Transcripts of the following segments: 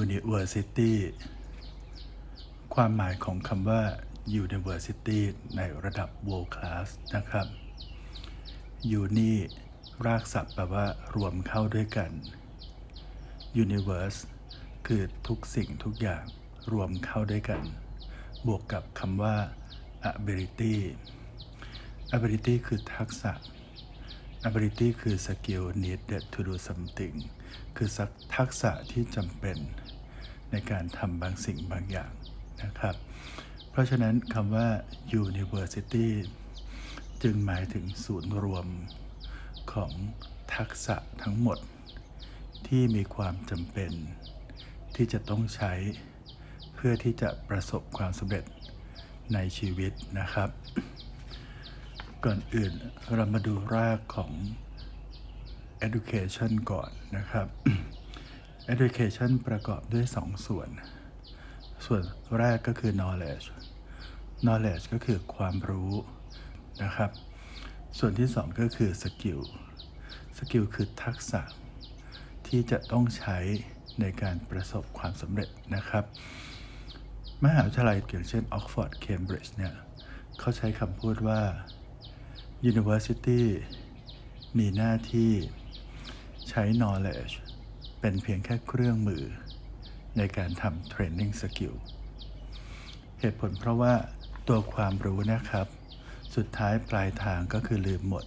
University ความหมายของคำว่า University ในระดับ World Class นะครับ Uni รากศัพท์แปลว่ารวมเข้าด้วยกัน Universe คือทุกสิ่งทุกอย่างรวมเข้าด้วยกัน บวกกับคำว่า ability ability คือทักษะ ability คือ skill needed to do something คือสักทักษะที่จำเป็นในการทำบางสิ่งบางอย่างนะครับ เพราะฉะนั้นคำว่า university จึงหมายถึงศูนย์รวมของทักษะทั้งหมด ที่มีความจำเป็น ที่จะต้องใช้เพื่อที่จะประสบความสำเร็จในชีวิตนะครับ ก่อนอื่นเรามาดูรากของ education ก่อนนะครับ education ประกอบด้วยสองส่วน ส่วนแรกก็คือ knowledge knowledge ก็คือความรู้นะครับ ส่วนที่สองก็คือ skill skill คือทักษะ ที่จะต้องใช้ในการประสบความสำเร็จนะครับ มหาวิทยาลัยอย่างเช่น Oxford Cambridge เนี่ย เขาใช้คำพูดว่า University มีหน้าที่ใช้ knowledge เป็นเพียงแค่เครื่องมือ ในการทำ training skill เหตุผลเพราะว่าตัวความรู้นะครับ สุดท้ายปลายทางก็คือลืมหมด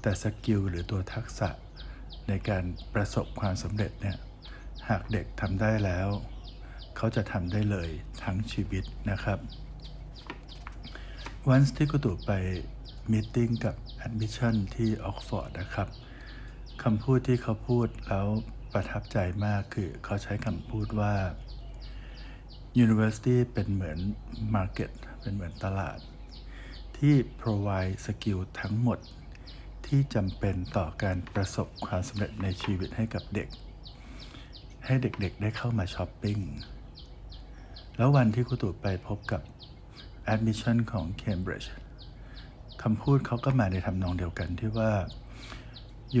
แต่สกิลหรือตัวทักษะ ในการประสบความสำเร็จเนี่ยหากเด็กทำได้แล้ว เขาจะทำได้เลยทั้งชีวิตนะครับวันที่กุตุไป มีติ้งกับ Admission ที่ออกฟอร์ดนะครับคำพูดที่เขาพูดแล้วประทับใจมากคือเขาใช้คำพูดว่า University เป็นเหมือน Market เป็นเหมือนตลาด ที่ provide สกิลทั้งหมด ที่จำเป็นต่อการประสบความสำเร็จในชีวิตให้กับเด็ก ให้เด็กๆได้เข้ามาช้อปปิ้ง แล้ววันที่ครูตู่ไปพบกับ Admission ของ Cambridge ำพูดเขาก็มาในทำนองเดียวกันที่ว่า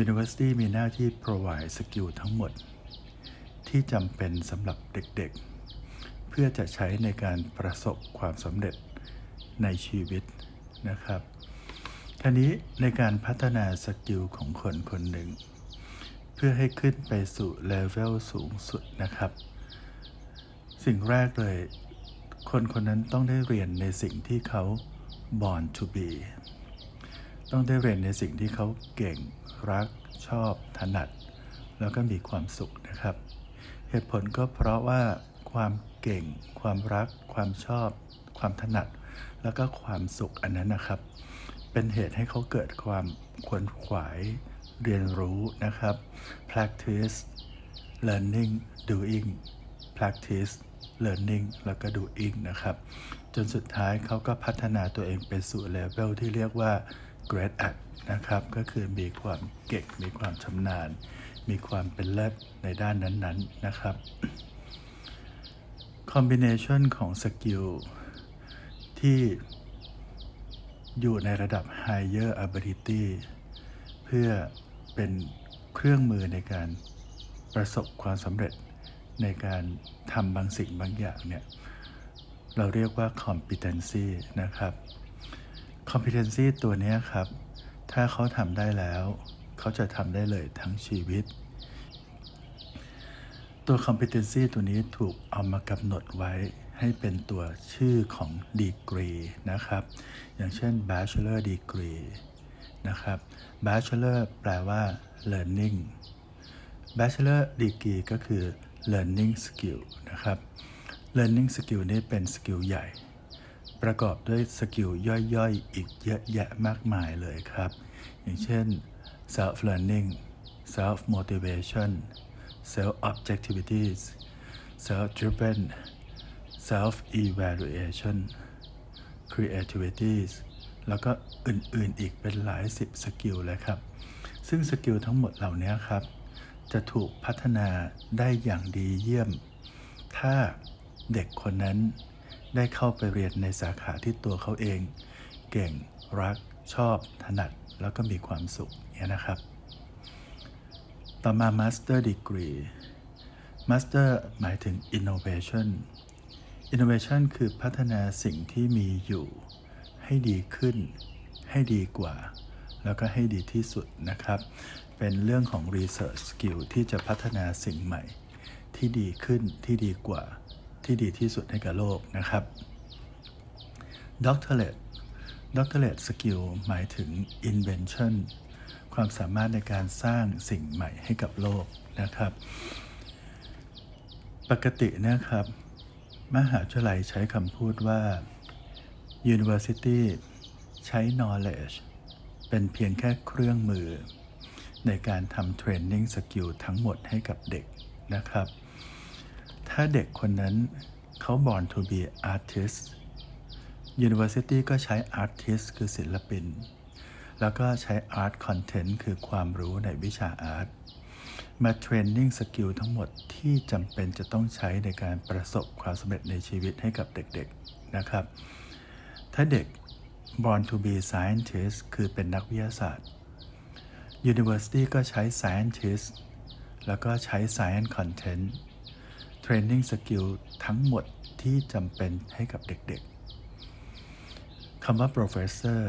University มีหน้าที่ provide สกิลทั้งหมด ที่จำเป็นสำหรับเด็กๆ เพื่อจะใช้ในการประสบความสำเร็จในชีวิตนะครับทีนี้ในการพัฒนาสกิลของคนคนหนึ่ง เพื่อให้ขึ้นไปสู่เลเวลสูงสุดนะครับ สิ่งแรกเลย คนคนนั้นต้องได้เรียนในสิ่งที่เขา born to be ต้องได้เรียนในสิ่งที่เขาเก่งรักชอบถนัด แล้วก็มีความสุขนะครับ เหตุผลก็เพราะว่าความเก่ง ความรัก ความชอบ ความถนัด แล้วก็ความสุขอันนั้นนะครับ เป็นเหตุให้เขาเกิดความขวนขวายเรียนรู้นะครับ practice learning doing practice learning แล้วก็ doing นะครับ จนสุดท้ายเขาก็พัฒนาตัวเองไปสู่เลเวลที่เรียกว่า great at นะครับ ก็คือมีความเก่ง มีความชำนาญ มีความเป็นเลิศในด้านนั้นๆนะครับ combination ของสกิลที่อยู่ในระดับ higher ability เพื่อเป็นเครื่องมือในการประสบความสำเร็จในการทำบางสิ่งบางอย่างเนี่ย เราเรียกว่า competency นะครับ competency ตัวนี้ครับ ถ้าเขาทำได้แล้ว เขาจะทำได้เลยทั้งชีวิต ตัว competency ตัวนี้ถูกเอามากำหนดไว้ให้เป็นตัวชื่อของ degree นะครับ อย่างเช่น bachelor degree นะครับ bachelor แปลว่า learning bachelor degree ก็คือ learning skill นะครับ learning skill นี่เป็นสกิลใหญ่ ประกอบด้วยสกิลย่อยๆ อีกเยอะแยะมากมายเลยครับ อย่างเช่น self learning self motivation self objectivities self driven self evaluation creativities แล้วก็อื่นๆอีกเป็นหลายสิบสกิลเลยครับ ซึ่งสกิลทั้งหมดเหล่านี้ครับ จะถูกพัฒนาได้อย่างดีเยี่ยม ถ้าเด็กคนนั้น ได้เข้าไปเรียนในสาขาที่ตัวเขาเอง เก่งรัก ชอบ ถนัด แล้วก็มีความสุขเนี่ยนะครับ ต่อมา Master Degree Master หมายถึง innovation innovation คือพัฒนาสิ่งที่มีอยู่ ให้ดีขึ้น ให้ดีกว่า แล้วก็ให้ดีที่สุดนะครับ เป็นเรื่องของ research skill ที่จะพัฒนาสิ่งใหม่ ที่ดีขึ้นที่ดีกว่า ที่ดีที่สุดให้กับโลกนะครับ doctorate doctorate skill หมายถึง invention ความสามารถในการสร้างสิ่งใหม่ให้กับโลกนะครับ ปกตินะครับ มหาวิทยาลัยใช้คำพูดว่า university ใช้ knowledge เป็นเพียงแค่เครื่องมือ ในการทำ training skill ทั้งหมดให้กับเด็กนะครับ ถ้าเด็กคนนั้นเขา born to be artist University ก็ใช้ artist คือศิลปิน แล้วก็ใช้ art content คือความรู้ในวิชาอาร์ตมาเทรนนิ่งสกิลทั้งหมดที่จำเป็นจะต้องใช้ในการประสบความสำเร็จในชีวิตให้กับเด็กๆนะครับ ถ้าเด็ก born to be scientist คือเป็นนักวิทยาศาสตร์ University ก็ใช้ scientist แล้วก็ใช้ science content training skill ทั้งหมดที่จำเป็นให้กับเด็กๆคำว่า professor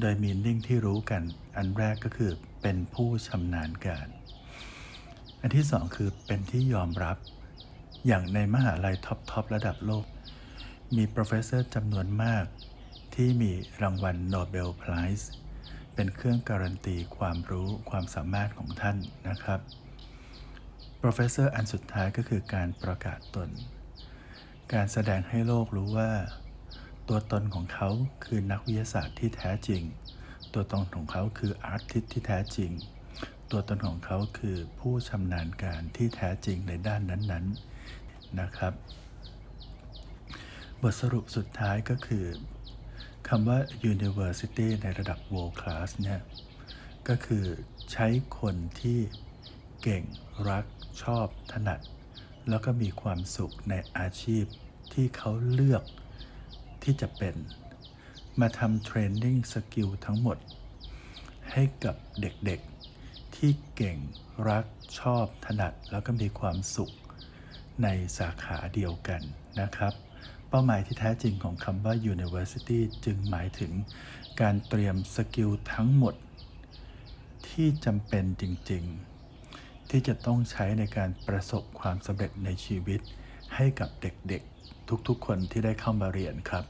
โดย meaning ที่รู้กัน อันแรกก็คือเป็นผู้ชำนาญการ อันที่สองคือเป็นที่ยอมรับ อย่างในมหาลัยท็อป ๆ ระดับโลก มี professor จำนวนมากที่มีรางวัล Nobel Prize เป็นเครื่องการันตีความรู้ความสามารถของท่านนะครับ professor อันสุดท้ายก็คือการประกาศตน การแสดงให้โลกรู้ว่า ตัวตนของเขาคือนักวิทยาศาสตร์ที่แท้จริง ตัวตนของเขาคืออาร์ติสที่แท้จริง ตัวตนของเขาคือผู้ชำนาญการที่แท้จริงในด้านนั้นๆนะครับ บทสรุปสุดท้ายก็คือคำว่า university ในระดับ world class เนี่ยก็คือใช้คนที่ เก่ง รัก ชอบ ถนัด แล้วก็มีความสุขในอาชีพที่เขาเลือกที่จะเป็น มาทำเทรนนิ่งสกิลทั้งหมด ให้กับเด็กๆ ที่เก่ง รัก ชอบ ถนัด แล้วก็มีความสุขในสาขาเดียวกันนะครับ เป้าหมายที่แท้จริงของคำว่า university จึงหมายถึงการเตรียมสกิลทั้งหมดที่จำเป็นจริง ๆ ที่จะต้องใช้ในการประสบความสำเร็จในชีวิต ให้กับเด็กๆ ทุกๆ คนที่ได้เข้ามาเรียนครับ